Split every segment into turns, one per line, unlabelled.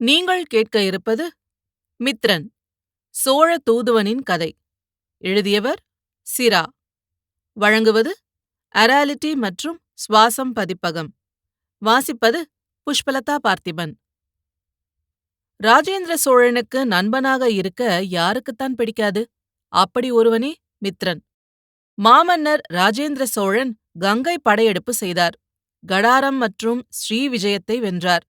நீங்கள் கேட்க இருப்பது மித்ரன் சோழ தூதுவனின் கதை. எழுதியவர் சிரா. வழங்குவது அராலிட்டி மற்றும் சுவாசம் பதிப்பகம். வாசிப்பது புஷ்பலதா பார்த்திபன். ராஜேந்திர சோழனுக்கு நண்பனாக இருக்க யாருக்குத்தான் பிடிக்காது? அப்படி ஒருவனே மித்ரன். மாமன்னர் ராஜேந்திர சோழன் கங்கை படையெடுப்பு செய்தார். கடாரம் மற்றும் ஸ்ரீவிஜயத்தை வென்றார்.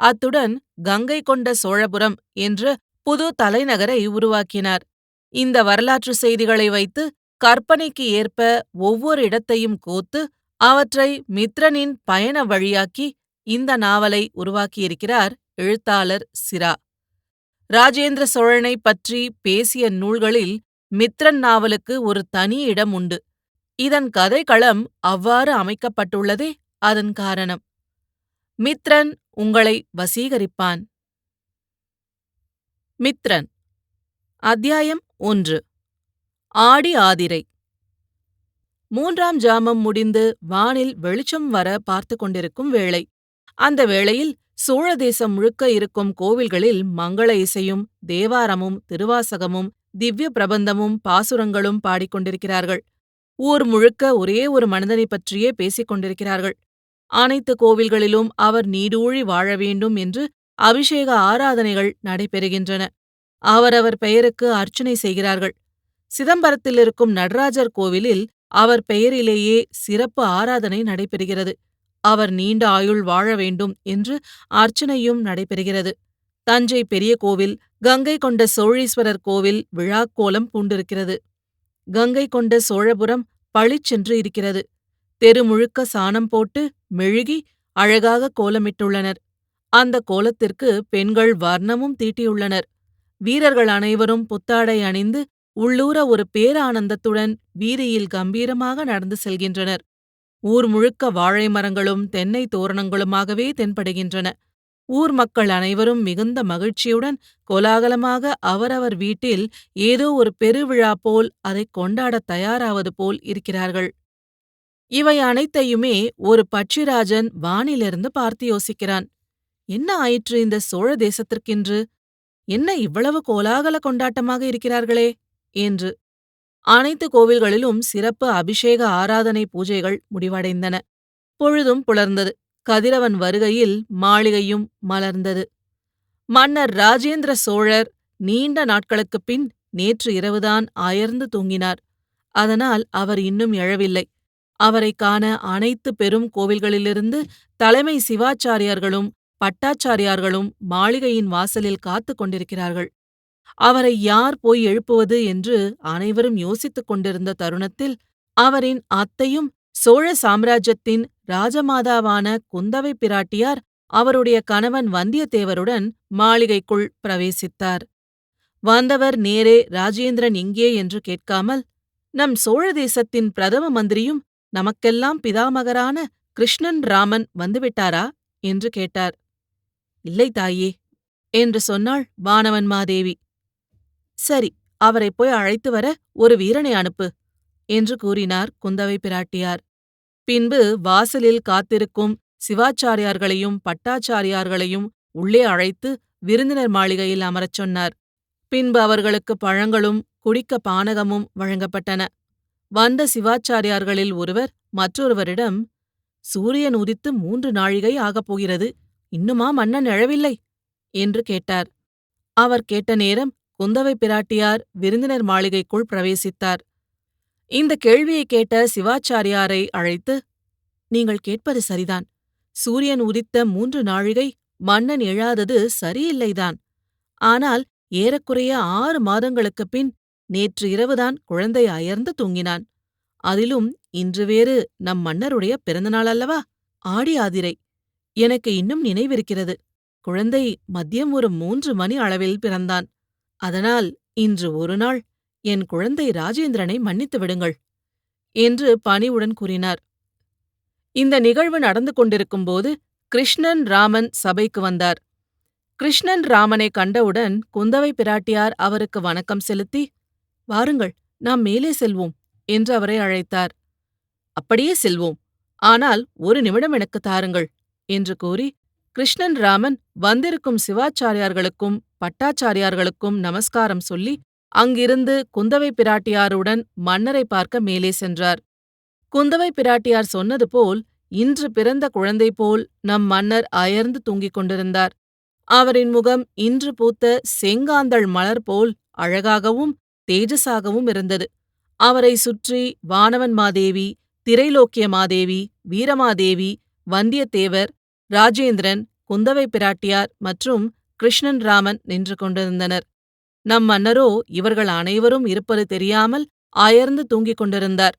அத்துடன் கங்கை கொண்ட சோழபுரம் என்ற புது தலைநகரை உருவாக்கினார். இந்த வரலாற்று செய்திகளை வைத்து கற்பனைக்கு ஏற்ப ஒவ்வொரு இடத்தையும் கோத்து அவற்றை மித்ரனின் பயண வழியாக்கி இந்த நாவலை உருவாக்கியிருக்கிறார் எழுத்தாளர் சிரா. ராஜேந்திர சோழனைப் பற்றி பேசிய நூல்களில் மித்ரன் நாவலுக்கு ஒரு தனி இடம் உண்டு. இதன் கதைக்களம் அவ்வாறு அமைக்கப்பட்டுள்ளதே அதன் காரணம். மித்ரன் உங்களை வசீகரிப்பான். மித்ரன். அத்தியாயம் ஒன்று. ஆடி ஆதிரை. மூன்றாம் ஜாமம் முடிந்து வானில் வெளிச்சம் வர பார்த்து கொண்டிருக்கும் வேளை. அந்த வேளையில் சோழ தேசம் முழுக்க இருக்கும் கோவில்களில் மங்கள இசையும் தேவாரமும் திருவாசகமும் திவ்ய பிரபந்தமும் பாசுரங்களும் பாடிக்கொண்டிருக்கிறார்கள் ஊர் முழுக்க ஒரே ஒரு மனிதனைப் பற்றியே பேசிக் கொண்டிருக்கிறார்கள். அனைத்து கோவில்களிலும் அவர் நீடூழி வாழ வேண்டும் என்று அபிஷேக ஆராதனைகள் நடைபெறுகின்றன. அவரவர் பெயருக்கு அர்ச்சனை செய்கிறார்கள். சிதம்பரத்தில் இருக்கும் நடராஜர் கோவிலில் அவர் பெயரிலேயே சிறப்பு ஆராதனை நடைபெறுகிறது. அவர் நீண்ட ஆயுள் வாழ வேண்டும் என்று அர்ச்சனையும் நடைபெறுகிறது. தஞ்சை பெரிய கோவில் கங்கை கொண்ட சோழீஸ்வரர் கோவில் விழாக்கோலம் பூண்டிருக்கிறது. கங்கை கொண்ட சோழபுரம் பளிச்சென்று இருக்கிறது. தெரு முழுக்க சாணம் போட்டு மெழுகி அழகாக கோலமிட்டுள்ளனர். அந்த கோலத்திற்கு பெண்கள் வர்ணமும் தீட்டியுள்ளனர். வீரர்கள் அனைவரும் புத்தாடை அணிந்து உள்ளூர ஒரு பேரானந்தத்துடன் வீதியில் கம்பீரமாக நடந்து செல்கின்றனர். ஊர் முழுக்க வாழை மரங்களும் தென்னை தோரணங்களுமாகவே தென்படுகின்றன. ஊர் மக்கள் அனைவரும் மிகுந்த மகிழ்ச்சியுடன் கோலாகலமாக அவரவர் வீட்டில் ஏதோ ஒரு பெருவிழா போல் அதைக் கொண்டாடத் தயாராவது போல் இருக்கிறார்கள். இவை அனைத்தையுமே ஒரு பட்சிராஜன் வானிலிருந்து பார்த்து யோசிக்கிறான். என்ன ஆயிற்று இந்த சோழ தேசத்திற்கென்று? என்ன இவ்வளவு கோலாகல கொண்டாட்டமாக இருக்கிறார்களே? என்று. அனைத்து கோவில்களிலும் சிறப்பு அபிஷேக ஆராதனை பூஜைகள் முடிவடைந்தன. பொழுதும் புலர்ந்தது. கதிரவன் வருகையில் மாளிகையும் மலர்ந்தது. மன்னர் ராஜேந்திர சோழர் நீண்ட நாட்களுக்குப் பின் நேற்று இரவுதான் அயர்ந்து தூங்கினார். அதனால் அவர் இன்னும் எழவில்லை. அவரைக் காண அனைத்து பெரும் கோவில்களிலிருந்து தலைமை சிவாச்சாரியார்களும் பட்டாச்சாரியார்களும் மாளிகையின் வாசலில் காத்துக் கொண்டிருக்கிறார்கள். அவரை யார் போய் எழுப்புவது என்று அனைவரும் யோசித்துக் கொண்டிருந்த தருணத்தில் அவரின் அத்தையும் சோழ சாம்ராஜ்யத்தின் ராஜமாதாவான குந்தவை பிராட்டியார் அவருடைய கணவன் வந்தியத்தேவருடன் மாளிகைக்குள் பிரவேசித்தார். வந்தவர் நேரே ராஜேந்திரன் எங்கே என்று கேட்காமல் நம் சோழ தேசத்தின் பிரதம மந்திரியும் நமக்கெல்லாம் பிதாமகரான கிருஷ்ணன் ராமன் வந்துவிட்டாரா? என்று கேட்டார். இல்லை தாயே என்று சொன்னாள் வானவன்மாதேவி சரி அவரை போய் அழைத்து வர ஒரு வீரனை அனுப்பு என்று கூறினார் குந்தவை பிராட்டியார். பின்பு வாசலில் காத்திருக்கும் சிவாச்சாரியார்களையும் பட்டாச்சாரியார்களையும் உள்ளே அழைத்து விருந்தினர் மாளிகையில் அமரச் சொன்னார். பின்பு அவர்களுக்கு பழங்களும் குடிக்க பானகமும் வழங்கப்பட்டன. வந்த சிவாச்சாரியார்களில் ஒருவர் மற்றொருவரிடம் சூரியன் உதித்து மூன்று நாழிகை ஆகப் போகிறது. இன்னுமா மன்னன் எழவில்லை? என்று கேட்டார். அவர் கேட்ட நேரம் குந்தவை பிராட்டியார் விருந்தினர் மாளிகைக்குள் பிரவேசித்தார். இந்த கேள்வியை கேட்ட சிவாச்சாரியாரை அழைத்து நீங்கள் கேட்பது சரிதான். சூரியன் உதித்த மூன்று நாழிகை மன்னன் எழாதது சரியில்லைதான். ஆனால் ஏறக்குறைய ஆறு மாதங்களுக்குப் பின் நேற்று இரவுதான் குழந்தை அயர்ந்து தூங்கினான். அதிலும் இன்று வேறு நம் மன்னருடைய பிறந்தநாள் அல்லவா? ஆடி ஆதிரை. எனக்கு இன்னும் நினைவிருக்கிறது. குழந்தை மதியம் ஒரு மூன்று மணி அளவில் பிறந்தான். அதனால் இன்று ஒரு நாள் என் குழந்தை ராஜேந்திரனை மன்னித்து விடுங்கள் என்று பணிவுடன் கூறினார். இந்த நிகழ்வு நடந்து கொண்டிருக்கும்போது கிருஷ்ணன் ராமன் சபைக்கு வந்தார். கிருஷ்ணன் ராமனை கண்டவுடன் குந்தவை பிராட்டியார் அவருக்கு வணக்கம் செலுத்தி வாருங்கள் நாம் மேலே செல்வோம் என்று அவரை அழைத்தார். அப்படியே செல்வோம் ஆனால் ஒரு நிமிடம் எனக்கு தாருங்கள் என்று கூறி கிருஷ்ணன் ராமன் வந்திருக்கும் சிவாச்சாரியார்களுக்கும் பட்டாச்சாரியார்களுக்கும் நமஸ்காரம் சொல்லி அங்கிருந்து குந்தவை பிராட்டியாருடன் மன்னரை பார்க்க மேலே சென்றார். குந்தவை பிராட்டியார் சொன்னது போல் இன்று பிறந்த குழந்தை போல் நம் மன்னர் அயர்ந்து தூங்கிக் கொண்டிருந்தார். அவரின் முகம் இன்று பூத்த செங்காந்தள் மலர் போல் அழகாகவும் தேஜஸாகவும் இருந்தது. அவரை சுற்றி வானவன் மாதேவி திரைலோக்கிய மாதேவி வீரமாதேவி வந்தியத்தேவர் ராஜேந்திரன் குந்தவை பிராட்டியார் மற்றும் கிருஷ்ணன் ராமன் நின்று கொண்டிருந்தனர். நம் மன்னரோ இவர்கள் அனைவரும் இருப்பது தெரியாமல் அயர்ந்து தூங்கிக் கொண்டிருந்தார்.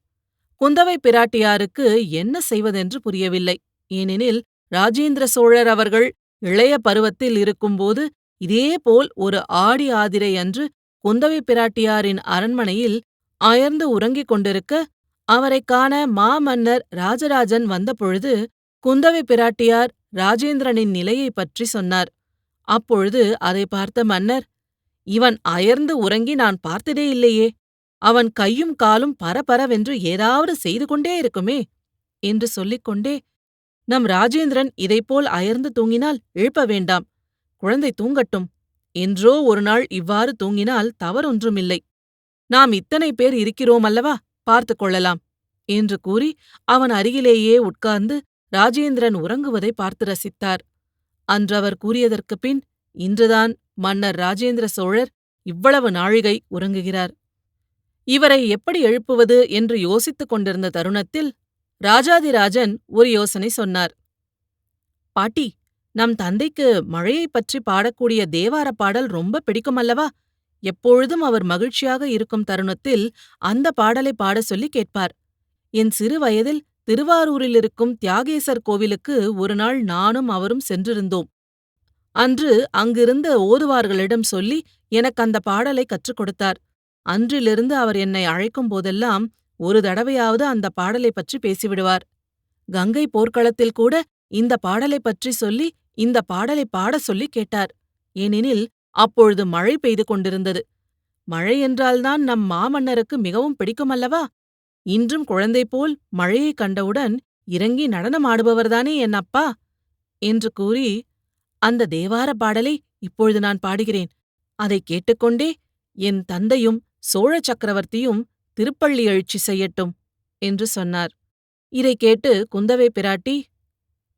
குந்தவை பிராட்டியாருக்கு என்ன செய்வதென்று புரியவில்லை. ஏனெனில் ராஜேந்திர சோழர் அவர்கள் இளைய பருவத்தில் இருக்கும்போது இதேபோல் ஒரு ஆடி ஆதிரை அன்று குந்தவை பிராட்டியாரின் அரண்மனையில் அயர்ந்து உறங்கிக் கொண்டிருக்க அவரைக் காண மாமன்னர் ராஜராஜன் வந்தபொழுது குந்தவை பிராட்டியார் ராஜேந்திரனின் நிலையைப் பற்றி சொன்னார். அப்பொழுது அதை பார்த்த மன்னர் இவன் அயர்ந்து உறங்கி நான் பார்த்ததே இல்லையே. அவன் கையும் காலும் பரபரவென்று ஏதாவது செய்து கொண்டே இருக்குமே என்று சொல்லிக் கொண்டே நம் ராஜேந்திரன் இதைப்போல் அயர்ந்து தூங்கினால் எழுப்ப வேண்டாம். குழந்தை தூங்கட்டும். என்றோ ஒரு நாள் இவ்வாறு தூங்கினால் தவறொன்றுமில்லை. நாம் இத்தனை பேர் இருக்கிறோம் அல்லவா பார்த்து கொள்ளலாம் என்று கூறி அவன் அருகிலேயே உட்கார்ந்து ராஜேந்திரன் உறங்குவதை பார்த்து ரசித்தார். அன்று அவர் கூறியதற்குப் பின் இன்றுதான் மன்னர் ராஜேந்திர சோழர் இவ்வளவு நாழிகை உறங்குகிறார். இவரை எப்படி எழுப்புவது என்று யோசித்துக் கொண்டிருந்த தருணத்தில் ராஜாதிராஜன் ஒரு யோசனை சொன்னார். பாட்டி நம் தந்தைக்கு மழையைப் பற்றி பாடக்கூடிய தேவார பாடல் ரொம்ப பிடிக்குமல்லவா எப்பொழுதும் அவர் மகிழ்ச்சியாக இருக்கும் தருணத்தில் அந்த பாடலை பாட சொல்லி கேட்பார். என் சிறு வயதில் திருவாரூரில் இருக்கும் தியாகேசர் கோவிலுக்கு ஒரு நாள் நானும் அவரும் சென்றிருந்தோம். அன்று அங்கிருந்த ஓதுவார்களிடம் சொல்லி எனக்கு அந்த பாடலை கற்றுக் கொடுத்தார். அன்றிலிருந்து அவர் என்னை அழைக்கும் போதெல்லாம் ஒரு தடவையாவது அந்த பாடலை பற்றி பேசிவிடுவார். கங்கை போர்க்களத்தில் கூட இந்த பாடலை பற்றி சொல்லி இந்த பாடலை பாடச் சொல்லி கேட்டார். ஏனெனில் அப்பொழுது மழை பெய்து கொண்டிருந்தது. மழை என்றால்தான் நம் மாமன்னருக்கு மிகவும் பிடிக்குமல்லவா? இன்றும் குழந்தை போல் மழையைக் கண்டவுடன் இறங்கி நடனமாடுபவர்தானே என் அப்பா? என்று கூறி அந்த தேவார பாடலை இப்பொழுது நான் பாடுகிறேன். அதைக் கேட்டுக்கொண்டே என் தந்தையும் சோழ சக்கரவர்த்தியும் திருப்பள்ளி எழுச்சி செய்யட்டும் என்று சொன்னார். இதைக் கேட்டு குந்தவை பிராட்டி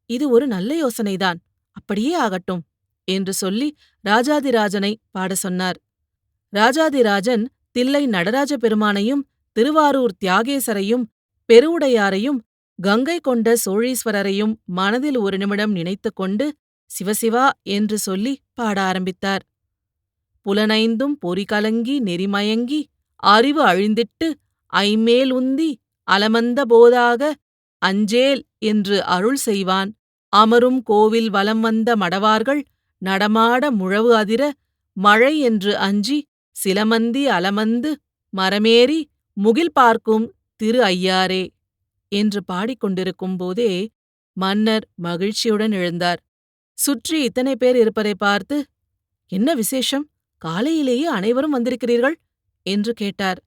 இது ஒரு நல்ல யோசனைதான். அப்படியே ஆகட்டும் என்று சொல்லி ராஜாதிராஜனை பாட சொன்னார். ராஜாதிராஜன் தில்லை நடராஜ பெருமானையும் திருவாரூர் தியாகேசரையும் பெருவுடையாரையும் கங்கை கொண்ட சோழீஸ்வரரையும் மனதில் ஒரு நிமிடம் நினைத்துக் கொண்டு சிவசிவா என்று சொல்லி பாட ஆரம்பித்தார். புலனைந்தும் பொறிகலங்கி நெறிமயங்கி அறிவு அழிந்திட்டு ஐமேல் உந்தி அலமந்த போதாக அஞ்சேல் என்று அருள் செய்வான். அமரும் கோவில் வலம் வந்த மடவார்கள் நடமாட முழவு அதிர மழை என்று அஞ்சி சிலமந்தி அலமந்து மரமேறி முகில் பார்க்கும் திரு ஐயாரே என்று பாடிக்கொண்டிருக்கும் போதே மன்னர் மகிழ்ச்சியுடன் எழுந்தார். சுற்றி இத்தனை பேர் இருப்பதை பார்த்து என்ன விசேஷம்? காலையிலேயே அனைவரும் வந்திருக்கிறீர்கள்? என்று கேட்டார்.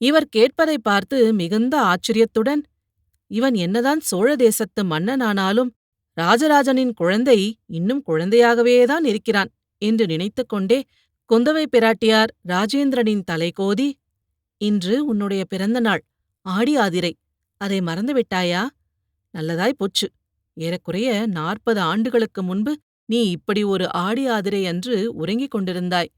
இவர் கேட்பதை பார்த்து மிகுந்த ஆச்சரியத்துடன் இவன் என்னதான் சோழ தேசத்து மன்னனானாலும் ராஜராஜனின் குழந்தை இன்னும் குழந்தையாகவேதான் இருக்கிறான் என்று நினைத்துக் கொண்டே குந்தவை பிராட்டியார் ராஜேந்திரனின் தலை கோதி இன்று உன்னுடைய பிறந்த நாள் ஆடி ஆதிரை. அதை மறந்துவிட்டாயா நல்லதாய் போச்சு. ஏறக்குறைய நாற்பது ஆண்டுகளுக்கு முன்பு நீ இப்படி ஒரு ஆடி ஆதிரை அன்று உறங்கிக் கொண்டிருந்தாய்.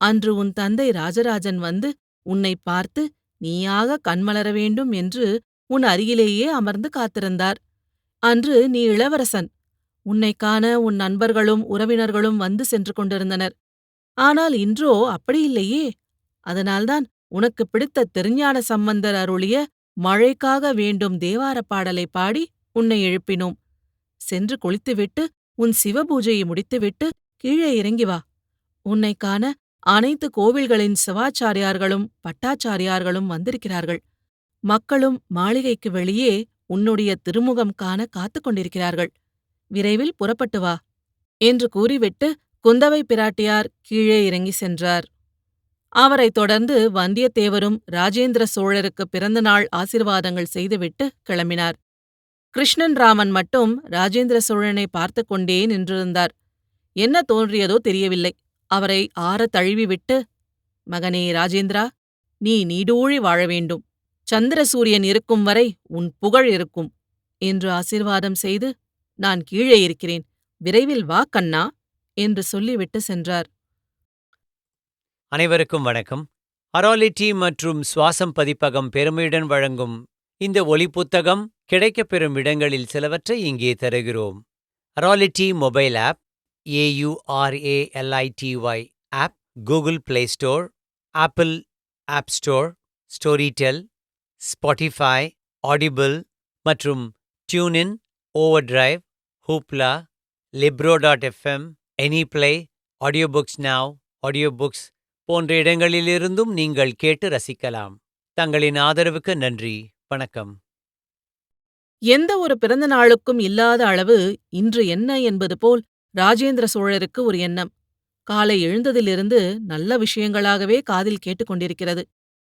அன்று உன் தந்தை ராஜராஜன் வந்து உன்னை பார்த்து நீயாக கண்மலர வேண்டும் என்று உன் அருகிலேயே அமர்ந்து காத்திருந்தார். அன்று நீ இளவரசன். உன்னை காண உன் நண்பர்களும் உறவினர்களும் வந்து சென்று கொண்டிருந்தனர். ஆனால் இன்றோ அப்படியில்லையே அதனால்தான் உனக்கு பிடித்த திருஞான சம்பந்தர் அருளிய மழைக்காக வேண்டும் தேவாரப் பாடலை பாடி உன்னை எழுப்பினோம். சென்று குளித்துவிட்டு உன் சிவபூஜையை முடித்துவிட்டு கீழே இறங்கி வா. உன்னை காண அனைத்து கோவில்களின் சிவாச்சாரியார்களும் பட்டாச்சாரியார்களும் வந்திருக்கிறார்கள். மக்களும் மாளிகைக்கு வெளியே உன்னுடைய திருமுகம் காண காத்துக் கொண்டிருக்கிறார்கள். விரைவில் புறப்பட்டு வா. என்று கூறிவிட்டு குந்தவை பிராட்டியார் கீழே இறங்கி சென்றார். அவரைத் தொடர்ந்து வந்தியத்தேவரும் ராஜேந்திர சோழருக்கு பிறந்தநாள் ஆசிர்வாதங்கள் செய்துவிட்டு கிளம்பினார். கிருஷ்ணன் ராமன் மட்டும் ராஜேந்திர சோழனை பார்த்து கொண்டே நின்றிருந்தார். என்ன தோன்றியதோ தெரியவில்லை. அவரை ஆற தழுவிவிட்டு மகனே ராஜேந்திரா நீ நீடூழி வாழ வேண்டும். சந்திரசூரியன் இருக்கும் வரை உன் புகழ் இருக்கும் என்று ஆசிர்வாதம் செய்து நான் கீழே இருக்கிறேன். விரைவில் வா கண்ணா என்று சொல்லிவிட்டு சென்றார்.
அனைவருக்கும் வணக்கம். அராலிட்டி மற்றும் சுவாசம் பதிப்பகம் பெருமையுடன் வழங்கும் இந்த ஒலி புத்தகம் கிடைக்கப்பெறும் இடங்களில் சிலவற்றை இங்கே தருகிறோம். அராலிட்டி mobile app AURALITY app Google play store apple app store Storytel Spotify audible மற்றும் டியூனின் over drive ஹூப்லா லிப்ரோ dot FM any play audio books நாவ் ஆடியோ புக்ஸ் போன்ற இடங்களிலிருந்தும் நீங்கள் கேட்டு ரசிக்கலாம். தங்களின் ஆதரவுக்கு நன்றி. வணக்கம்.
எந்த ஒரு பிறந்த நாளுக்கும் இல்லாத அளவு இன்று என்ன என்பது போல் ராஜேந்திர சோழருக்கு ஒரு எண்ணம். காலை எழுந்ததிலிருந்து நல்ல விஷயங்களாகவே காதில் கேட்டுக்கொண்டிருக்கிறது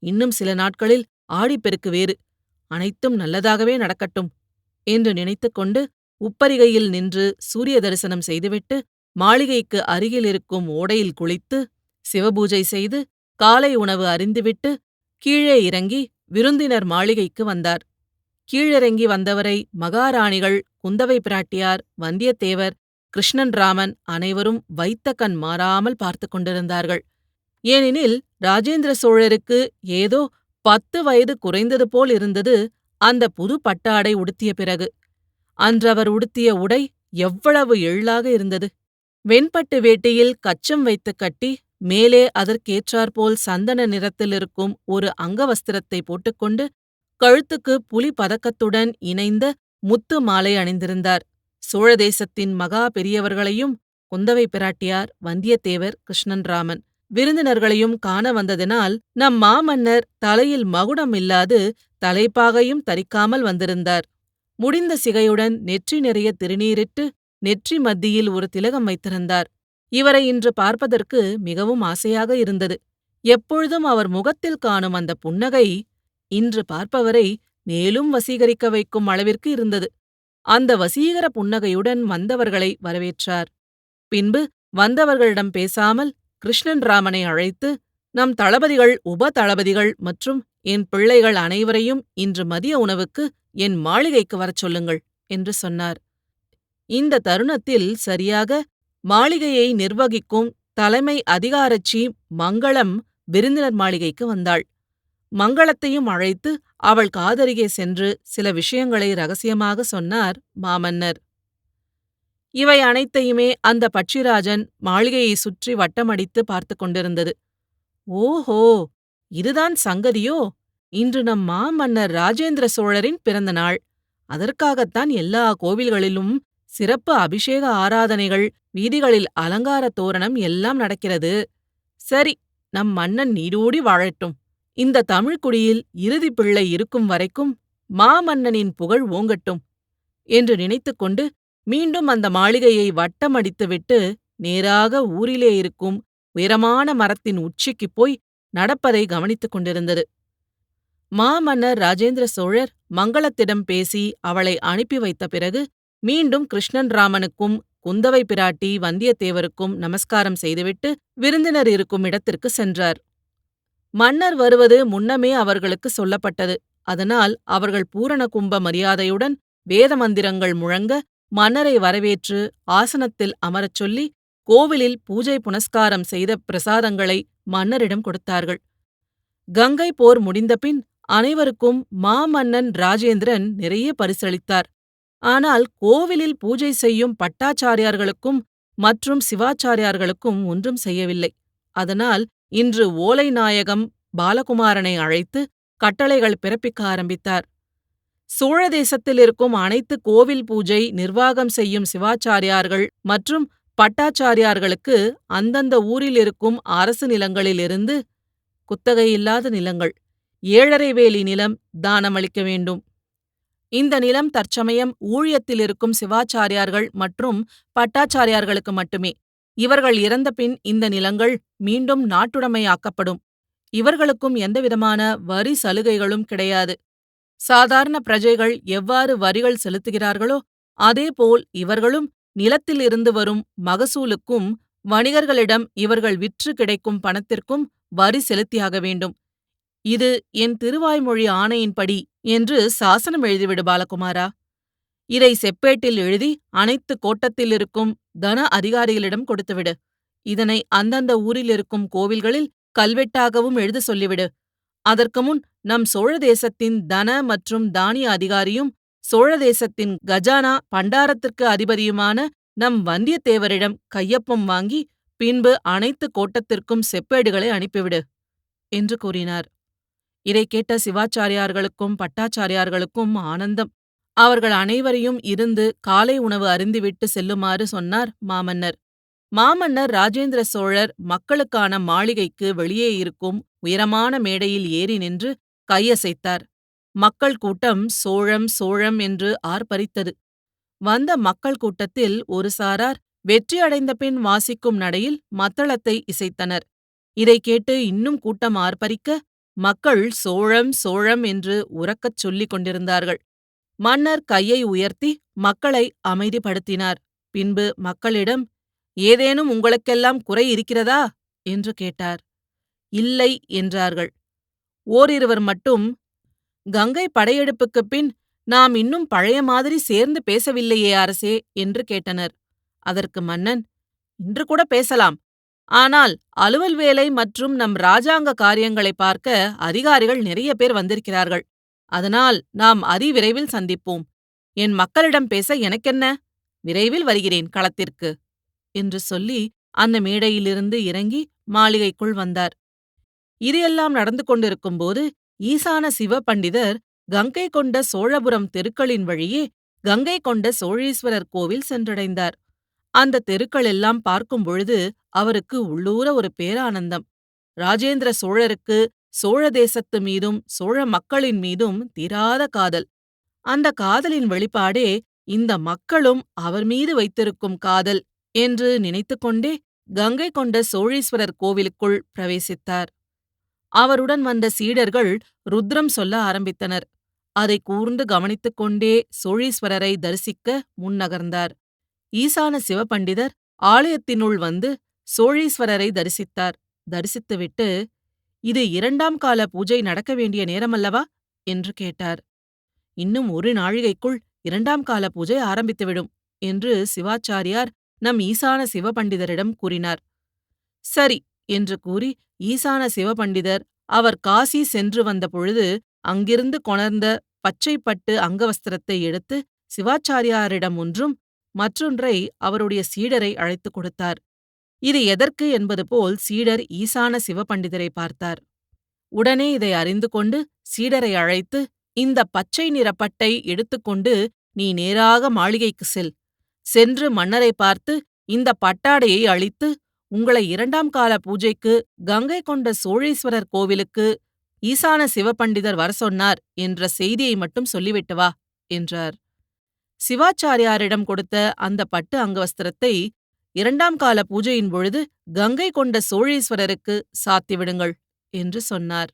இன்னும் சில நாட்களில் ஆடிப்பெருக்கு வேறு. அனைத்தும் நல்லதாகவே நடக்கட்டும் என்று நினைத்துக்கொண்டு உப்பரிகையில் நின்று சூரிய தரிசனம் செய்துவிட்டு மாளிகைக்கு அருகில் இருக்கும் ஓடையில் குளித்து சிவபூஜை செய்து காலை உணவு அறிந்துவிட்டு கீழே இறங்கி விருந்தினர் மாளிகைக்கு வந்தார். கீழிறங்கி வந்தவரை மகாராணிகள் குந்தவை பிராட்டியார் வந்தியத்தேவர் கிருஷ்ணன் ராமன் அனைவரும் வைத்த கண் மாறாமல் பார்த்து கொண்டிருந்தார்கள். ஏனெனில் ராஜேந்திர சோழருக்கு ஏதோ பத்து வயது குறைந்தது போல் இருந்தது அந்த புது பட்டாடை உடுத்திய பிறகு. அன்றவர் உடுத்திய உடை எவ்வளவு எள்ளாக இருந்தது. வெண்பட்டு வேட்டியில் கச்சம் வைத்துக் கட்டி மேலே அதற்கேற்றாற்போல் சந்தன நிறத்திலிருக்கும் ஒரு அங்கவஸ்திரத்தை போட்டுக்கொண்டு கழுத்துக்கு புலி பதக்கத்துடன் இணைந்த முத்து மாலை அணிந்திருந்தார். சோழ தேசத்தின் மகா பெரியவர்களையும் குந்தவை பிராட்டியார் வந்தியத்தேவர் கிருஷ்ணன்ராமன். விருந்தினர்களையும் காண வந்ததினால் நம் மாமன்னர் தலையில் மகுடம் இல்லாது தலைப்பாகையும் தரிக்காமல் வந்திருந்தார். முடிந்த சிகையுடன் நெற்றி நிறைய திருநீரிட்டு நெற்றி மத்தியில் ஒரு திலகம் வைத்திருந்தார். இவரை இன்று பார்ப்பதற்கு மிகவும் ஆசையாக இருந்தது. எப்பொழுதும் அவர் முகத்தில் காணும் அந்த புன்னகை இன்று பார்ப்பவரை மேலும் வசீகரிக்க வைக்கும் அளவிற்கு இருந்தது. அந்த வசீகர புன்னகையுடன் வந்தவர்களை வரவேற்றார். பின்பு வந்தவர்களிடம் பேசாமல் கிருஷ்ணன் ராமனை அழைத்து நம் தளபதிகள் உப தளபதிகள் மற்றும் என் பிள்ளைகள் அனைவரையும் இன்று மதிய உணவுக்கு என் மாளிகைக்கு வரச் சொல்லுங்கள் என்று சொன்னார். இந்த தருணத்தில் சரியாக மாளிகையை நிர்வகிக்கும் தலைமை அதிகாரச்சி மங்களம் விருந்தினர் மாளிகைக்கு வந்தாள். மங்களத்தையும் அழைத்து அவள் காதருகே சென்று சில விஷயங்களை ரகசியமாக சொன்னார் மாமன்னர். இவை அனைத்தையுமே அந்த பட்சிராஜன் மாளிகையை சுற்றி வட்டமடித்து பார்த்து கொண்டிருந்தது. ஓஹோ இதுதான் சங்கதியோ? இன்று நம் மாமன்னர் ராஜேந்திர சோழரின் பிறந்த நாள். அதற்காகத்தான் எல்லா கோவில்களிலும் சிறப்பு அபிஷேக ஆராதனைகள் வீதிகளில் அலங்கார தோரணம் எல்லாம் நடக்கிறது. சரி நம் மன்னன் நீடூடி வாழட்டும். இந்த தமிழ்குடியில் இறுதி பிள்ளை இருக்கும் வரைக்கும் மாமன்னனின் புகழ் ஓங்கட்டும் என்று நினைத்துக்கொண்டு மீண்டும் அந்த மாளிகையை வட்டமடித்துவிட்டு நேராக ஊரிலே இருக்கும் உயரமான மரத்தின் உச்சிக்குப் போய் நடப்பதை கவனித்துக் கொண்டிருந்தது. மாமன்னர் ராஜேந்திர சோழர் மங்களத்திடம் பேசி அவளை அனுப்பி வைத்த பிறகு மீண்டும் கிருஷ்ணன் ராமனுக்கும் குந்தவை பிராட்டி வந்தியத்தேவருக்கும் நமஸ்காரம் செய்துவிட்டு விருந்தினர் இருக்கும் இடத்திற்கு சென்றார். மன்னர் வருவது முன்னமே அவர்களுக்கு சொல்லப்பட்டது. அதனால் அவர்கள் பூரண கும்ப மரியாதையுடன் வேத மந்திரங்கள் முழங்க மன்னரை வரவேற்று ஆசனத்தில் அமரச் சொல்லி கோவிலில் பூஜை புனஸ்காரம் செய்த பிரசாதங்களை மன்னரிடம் கொடுத்தார்கள். கங்கை போர் முடிந்தபின் அனைவருக்கும் மாமன்னன் ராஜேந்திரன் நிறைய பரிசளித்தார். ஆனால் கோவிலில் பூஜை செய்யும் பட்டாச்சாரியார்களுக்கும் மற்றும் சிவாச்சாரியார்களுக்கும் ஒன்றும் செய்யவில்லை. அதனால் இன்று ஓலை நாயகம் பாலகுமாரனை அழைத்து கட்டளைகள் பிறப்பிக்க ஆரம்பித்தார். சோழ தேசத்தில் இருக்கும் அனைத்து கோவில் பூஜை நிர்வாகம் செய்யும் சிவாச்சாரியார்கள் மற்றும் பட்டாச்சாரியார்களுக்கு அந்தந்த ஊரில் இருக்கும் அரசு நிலங்களிலிருந்து குத்தகையில்லாத நிலங்கள் ஏழரை வேலி நிலம் தானமளிக்க வேண்டும். இந்த நிலம் தற்சமயம் ஊழியத்தில் இருக்கும் சிவாச்சாரியார்கள் மற்றும் பட்டாச்சாரியார்களுக்கு மட்டுமே. இவர்கள் இறந்தபின் இந்த நிலங்கள் மீண்டும் நாட்டுடைமையாக்கப்படும். இவர்களுக்கும் எந்தவிதமான வரி சலுகைகளும் கிடையாது. சாதாரண பிரஜைகள் எவ்வாறு வரிகள் செலுத்துகிறார்களோ அதேபோல் இவர்களும் நிலத்திலிருந்து வரும் மகசூலுக்கும் வணிகர்களிடம் இவர்கள் விற்று கிடைக்கும் பணத்திற்கும் வரி செலுத்தியாக வேண்டும். இது என் திருவாய்மொழி ஆணையின்படி என்று சாசனம் எழுதிவிடு பாலகுமாரா. இதை செப்பேட்டில் எழுதி அனைத்து கோட்டத்தில் இருக்கும் தன அதிகாரிகளிடம் கொடுத்துவிடு. இதனை அந்தந்த ஊரில் இருக்கும் கோவில்களில் கல்வெட்டாகவும் எழுத சொல்லிவிடு. அதற்கு முன் நம் சோழ தேசத்தின் தன மற்றும் தானிய அதிகாரியும் சோழ தேசத்தின் கஜானா பண்டாரத்திற்கு அதிபதியுமான நம் வந்தியத்தேவரிடம் கையொப்பம் வாங்கி பின்பு அனைத்து கோட்டத்திற்கும் செப்பேடுகளை அனுப்பிவிடு என்று கூறினார். இதை கேட்ட சிவாச்சாரியார்களுக்கும் பட்டாச்சாரியார்களுக்கும் ஆனந்தம். அவர்கள் அனைவரையும் இருந்து காலை உணவு அருந்திவிட்டு செல்லுமாறு சொன்னார் மாமன்னர். மாமன்னர் ராஜேந்திர சோழர் மக்களுக்கான மாளிகைக்கு வெளியே இருக்கும் உயரமான மேடையில் ஏறி நின்று கையசைத்தார். மக்கள் கூட்டம் சோழம் சோழம் என்று ஆர்ப்பரித்தது. வந்த மக்கள் கூட்டத்தில் ஒரு சாரார் வெற்றி அடைந்த பின் வாசிக்கும் நடையில் மத்தளத்தை இசைத்தனர். இதை கேட்டு இன்னும் கூட்டம் ஆர்ப்பரிக்க மக்கள் சோழம் சோழம் என்று உரக்கச் சொல்லிக் கொண்டிருந்தார்கள். மன்னர் கையை உயர்த்தி மக்களை அமைதிப்படுத்தினார். பின்பு மக்களிடம் ஏதேனும் உங்களுக்கெல்லாம் குறை இருக்கிறதா? என்று கேட்டார். இல்லை என்றார்கள். ஓரிருவர் மட்டும் கங்கை படையெடுப்புக்குப் பின் நாம் இன்னும் பழைய மாதிரி சேர்ந்து பேசவில்லையே அரசே என்று கேட்டனர். அதற்கு மன்னன் இன்று கூட பேசலாம். ஆனால் அலுவல் வேலை மற்றும் நம் ராஜாங்க காரியங்களை பார்க்க அதிகாரிகள் நிறைய பேர் வந்திருக்கிறார்கள். அதனால் நாம் அதிவிரைவில் சந்திப்போம். என் மக்களிடம் பேச எனக்கென்ன? விரைவில் வருகிறேன் களத்திற்கு என்று சொல்லி அந்த மேடையிலிருந்து இறங்கி மாளிகைக்குள் வந்தார். இது எல்லாம் நடந்து கொண்டிருக்கும்போது ஈசான சிவ பண்டிதர் கங்கை கொண்ட சோழபுரம் தெருக்களின் வழியே கங்கை கொண்ட சோழீஸ்வரர் கோவில் சென்றடைந்தார். அந்த தெருக்கள் எல்லாம் பார்க்கும் பொழுது அவருக்கு உள்ளூர ஒரு பேரானந்தம். ராஜேந்திர சோழருக்கு சோழ தேசத்து மீதும் சோழ மக்களின் மீதும் தீராத காதல். அந்த காதலின் வெளிப்பாடே இந்த மக்களும் அவர் மீது வைத்திருக்கும் காதல் என்று நினைத்துக்கொண்டே கங்கை கொண்ட சோழீஸ்வரர் கோவிலுக்குள் பிரவேசித்தார். அவருடன் வந்த சீடர்கள் ருத்ரம் சொல்ல ஆரம்பித்தனர். அதை கூர்ந்து கவனித்துக் கொண்டே சோழீஸ்வரரை தரிசிக்க முன்னகர்ந்தார். ஈசான சிவபண்டிதர் ஆலயத்தினுள் வந்து சோழீஸ்வரரை தரிசித்தார். தரிசித்துவிட்டு இது இரண்டாம் கால பூஜை நடக்க வேண்டிய நேரமல்லவா? என்று கேட்டார். இன்னும் ஒரு நாழிகைக்குள் இரண்டாம் கால பூஜை ஆரம்பித்துவிடும் என்று சிவாச்சாரியார் நம் ஈசான சிவபண்டிதரிடம் கூறினார். சரி என்று கூறி ஈசான சிவபண்டிதர் அவர் காசி சென்று வந்த பொழுது அங்கிருந்து கொணர்ந்த பச்சைப்பட்டு அங்கவஸ்திரத்தை எடுத்து சிவாச்சாரியாரிடம் ஒன்றும் மற்றொன்றை அவருடைய சீடரை அழைத்துக் கொடுத்தார். இது எதற்கு என்பது போல் சீடர் ஈசான சிவபண்டிதரை பார்த்தார். உடனே இதை அறிந்து கொண்டு சீடரை அழைத்து இந்த பச்சை நிறப்பட்டை எடுத்துக்கொண்டு நீ நேராக மாளிகைக்கு செல். சென்று மன்னரை பார்த்து இந்த பட்டாடையை அழித்து உங்களை இரண்டாம் கால பூஜைக்கு கங்கை கொண்ட சோழீஸ்வரர் கோவிலுக்கு ஈசான சிவபண்டிதர் வர சொன்னார் என்ற செய்தியை மட்டும் சொல்லிவிட்டு வா என்றார். சிவாச்சாரியாரிடம் கொடுத்த அந்த பட்டு அங்கவஸ்திரத்தை இரண்டாம் கால பூஜையின் பொழுது கங்கை கொண்ட சோழீஸ்வரருக்கு சாத்திவிடுங்கள் என்று சொன்னார்.